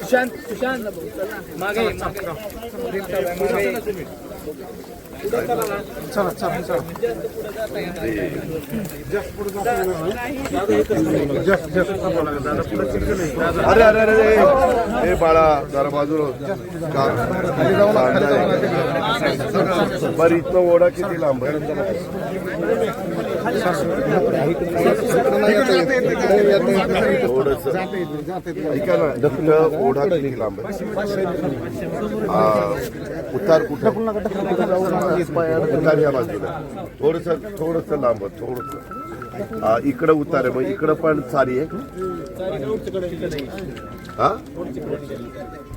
सुशांत सुशांत मागे. चला चला. चला अरे अरे अरे अरे. ए बाळा जरा बाजूला. बरं इथनं ओढा किती लांब आहे? इथं ओढा किती लांब उतार कुठं उतार या बाजूला थोडस थोडस लांब थोडस इकडं उतार आहे मग इकडं पण सारी आहे हा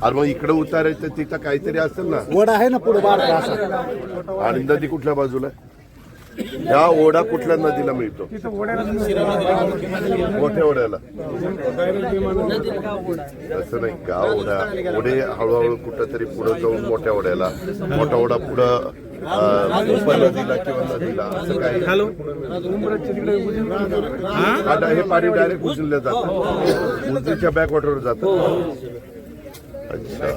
अरे मग इकडं उतार आहे तर तिथं काहीतरी असेल ना वड आहे ना पुढे आणि नदी कुठल्या बाजूला आहे? ह्या ओढा कुठल्या नदीला मिळतो? मोठ्या ओढ्याला. असं नाही गाव ओढा. ओढे हळूहळू कुठं तरी पुढे जाऊन मोठ्या ओढ्याला मोठा ओढा पुढं अं, उपनदीला किंवा नदीला असं काही हे? पाणी डायरेक्ट उचललं जातं. उजनीच्या बॅकवॉटरवर जातं. अच्छा.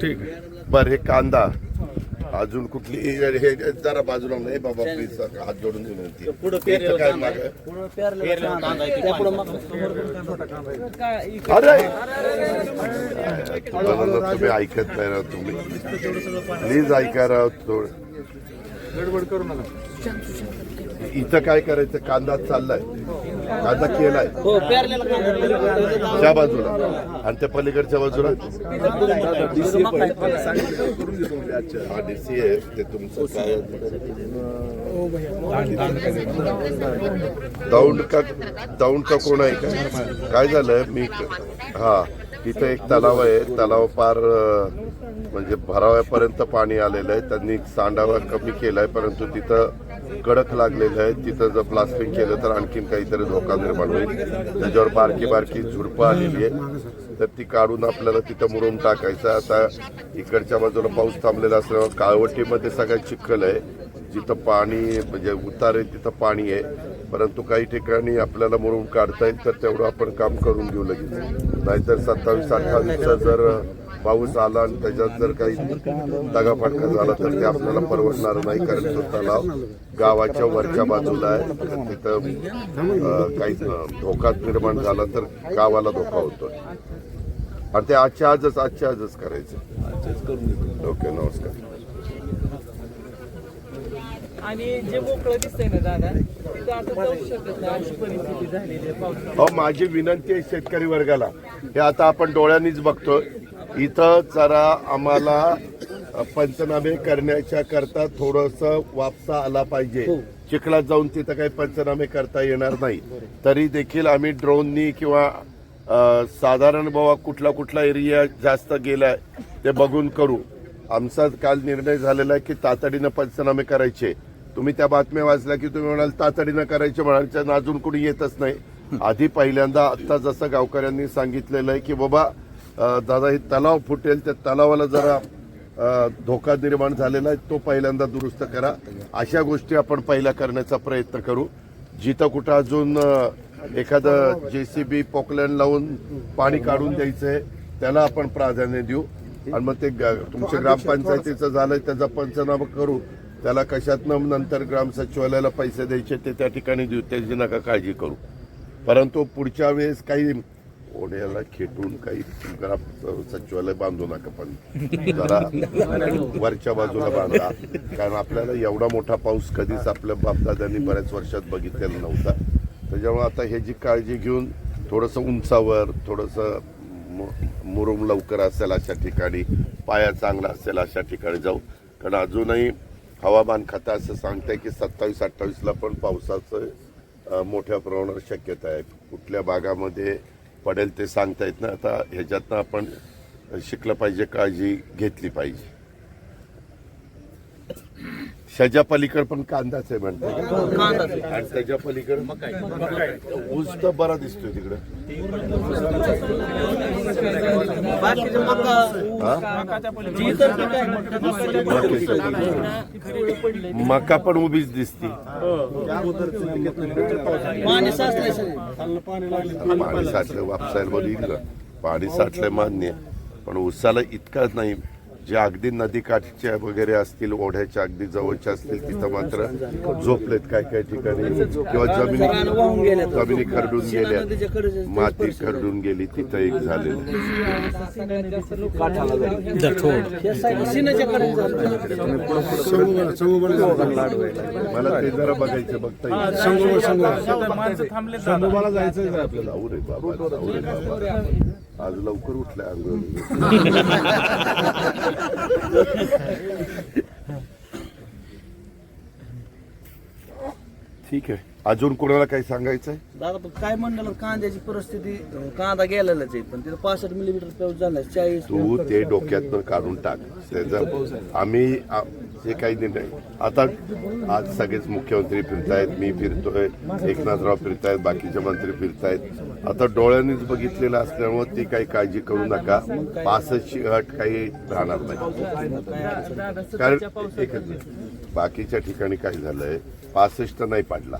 ठीक बर हे कांदा. अजून कुठली हे जरा बाजूला नाही हे बाबा प्लीज हात जोडून विनंती इथं काय मागं? अरे तुम्हाला तुम्ही ऐकत नाही राव तुम्ही प्लीज ऐका राव थोडं गडबड करू नका इथं काय करायचं कांदा चाललाय कांदा केलाय हो पेरलेला कांदा. त्या बाजूला. आणि त्या पलीकडच्या बाजूला? हा डीसी आहे. ते तुमचं काय? दौंड का दौंड का कोण आहे? का काय झालं? मी हा. इथं एक तलाव आहे. तलाव पार म्हणजे भराव्यापर्यंत पाणी आलेलं आहे. त्यांनी सांडावा कमी केलाय परंतु तिथं कडक लागलेलं आहे. तिथं जर प्लास्टिंग केलं तर आणखीन काहीतरी धोका निर्माण होईल. त्याच्यावर बारकी बारकी झुडपं आलेली आहे तर ती काढून आपल्याला तिथं मुरून टाकायचं आता इकडच्या बाजूला पाऊस थांबलेला असल्यामुळे काळवटीमध्ये सगळ्यात चिखल आहे. जिथं पाणी म्हणजे उतार आहे तिथं पाणी आहे. परंतु काही ठिकाणी आपल्याला मुरुम काढता येईल तर तेवढं आपण काम करून घेऊ लगेच. नाहीतर सत्तावीस अठ्ठावीसचा जर पाऊस आला आणि त्याच्यात जर काही दगाफटका झाला तर ते आपल्याला परवडणार नाही कारण तो तलाव गावाच्या वरच्या बाजूला आहे. तिथं काही धोका निर्माण झाला तर गावाला धोका होतो आणि ते आजच्या आजच आजच्या आजच करायचं. ओके नमस्कार. आणि जे मोकळं दिसतंय ना दादा तिथं आता जाऊ शकत नाही. अशी परिस्थिती झालेली आहे पावसामुळे अहो माझी विनंती आहे शेतकरी वर्गाला. हे आता आपण डोळ्यांनीच बघतो इथं जरा आम्हाला अ, पंचनामे करण्याच्या करता थोडस वापसा आला पाहिजे. चिखलात जाऊन तिथं काही पंचनामे करता येणार नाही. तरी देखील आम्ही ड्रोननी किंवा अ, साधारण बाबा कुठला कुठला एरिया जास्त गेलाय ते बघून करू. आमचा काल निर्णय झालेला आहे की तातडीनं पंचनामे करायचे. तुम्ही त्या बातम्या वाचल्या की तुम्ही म्हणाल तातडीनं करायचे म्हणाल अजून कुणी येतच नाही. आधी पहिल्यांदा आता जसं गावकऱ्यांनी सांगितलेलं आहे की बाबा दादा हे तलाव फुटेल त्या तलावाला जरा धोका निर्माण झालेला आहे तो पहिल्यांदा दुरुस्त करा. अशा गोष्टी आपण पहिल्या करण्याचा प्रयत्न करू. जिथं कुठं अजून एखादं जेसीबी पोकलँड लावून पाणी काढून द्यायचंय त्याला आपण प्राधान्य देऊ. आणि मग ते तुमच्या ग्रामपंचायतीचं झालंय त्याचा पंचनामा करू. त्याला कशातनं नंतर ग्राम सचिवालयाला पैसे द्यायचे ते त्या ठिकाणी देऊ त्याची नका काळजी करू. परंतु पुढच्या वेळेस काही ओढ्याला खेटून काही ग्राम सचिवालय बांधू नका पण जरा वरच्या बाजूला बांधा. कारण आपल्याला एवढा मोठा पाऊस कधीच आपल्या बापदादांनी बऱ्याच वर्षात बघितलेला नव्हता. त्याच्यामुळे आता ह्याची काळजी घेऊन थोडंसं उंचावर थोडंसं मु- मुरुम लवकर असेल अशा ठिकाणी पाया चांगला असेल अशा ठिकाणी जाऊ. कारण अजूनही हवामान खातं असं सांगतंय की सत्तावीस अठ्ठावीसला पण पावसाचं मोठ्या प्रमाणावर शक्यता आहे. कुठल्या भागामध्ये पडेल ते सांगता येत नाही. आता ह्याच्यातनं आपण शिकलं पाहिजे काळजी घेतली पाहिजे. ह्याच्या पलीकडे पण कांदाच आहे म्हणते. आणि त्याच्या पलीकडे ऊस तर बरा दिसतोय तिकडे. मका पण उभीच दिसती. पाणी साठलं वापसायला पाणी साठलंय मान्य. पण उसाला इतकाच नाही. जे अगदी नदीकाठच्या वगैरे असतील ओढ्याच्या अगदी जवळच्या असतील तिथं मात्र झोपलेत काय काय ठिकाणी. किंवा जमिनी. जमिनी खरडून गेल्या माती खरडून गेली तिथं एक झालेलं. मला ते जरा बघायचं बघता येईल. जायचं आपल्याला? आज लवकर उठल्या अंग ठीक आहे. अजून कोणाला काही सांगायचं आहे दादा पण काय म्हणलं कांद्याची परिस्थिती कांदा गेलेलाच आहे पण तिथं पासष्ट मिलीमीटर पाऊस झाला चाळीस तू ते डोक्यातनं काढून टाक त्याचं आम्ही हे काही काही निर्णय. आता आज सगळेच मुख्यमंत्री फिरतायत मी फिरतोय एकनाथराव फिरतायत बाकीचे मंत्री फिरतायत. आता डोळ्यांनीच बघितलेलं असल्यामुळे ती काही काळजी करू नका. पासष्टची अट काही राहणार नाही. कारण एकच बाकीच्या ठिकाणी काय झालंय. पासष्ट नाही पडला.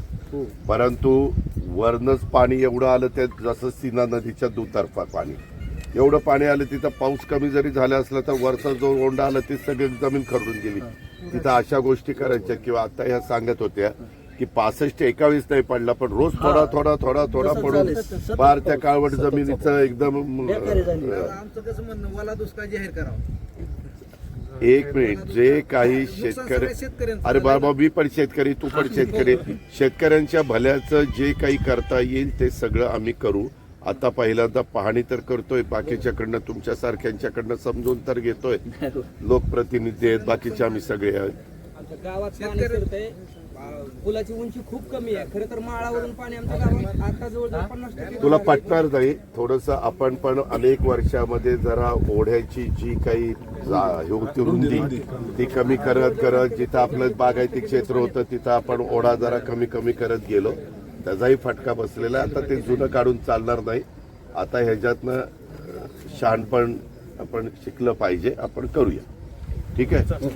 परंतु वरनच पाणी एवढं आलं ते जसं सीना नदीच्या दुतर्फा पाणी. एवढं पाणी आलं तिथं पाऊस कमी जरी झाला असला तर वरचा जो ओंडा आला ती सगळी जमीन खरडून गेली. तिथं अशा गोष्टी करायच्या किंवा आता ह्या सांगत होत्या की पासष्ट एकावीस नाही पडला पण रोज थोडा थोडा थोडा थोडा पडून बार त्या काळवट जमिनीचं एकदम एक मिनिट जे काही शेतकरी अरे बाबा मी पण शेतकरी तू पण शेतकरी. शेतकऱ्यांच्या भल्याचं जे काही करता येईल ते सगळं आम्ही करू. आता पहिल्यांदा पाहणी तर करतोय बाकीच्याकडनं तुमच्या सारख्यांच्याकडनं समजून तर घेतोय. लोकप्रतिनिधी आहेत बाकीचे आम्ही सगळे आहेत. गावात पुलाची उंची खूप कमी आहे. खरं तर माळावरून पाणी आमच्या गावात आता जवळजवळ पन्नास टक्के तुला पटणार नाही थोडस आपण पण अनेक वर्षामध्ये जरा ओढ्याची जी काही होती रुंदी ती कमी करत करत जिथं आपलं बागायती क्षेत्र होतं तिथं आपण ओढा जरा कमी कमी करत गेलो. त्याचाही फटका बसलेला आहे. आता ते जुनं काढून चालणार नाही. आता ह्याच्यातनं शहाणपण आपण शिकलं पाहिजे. आपण करूया. ठीक आहे?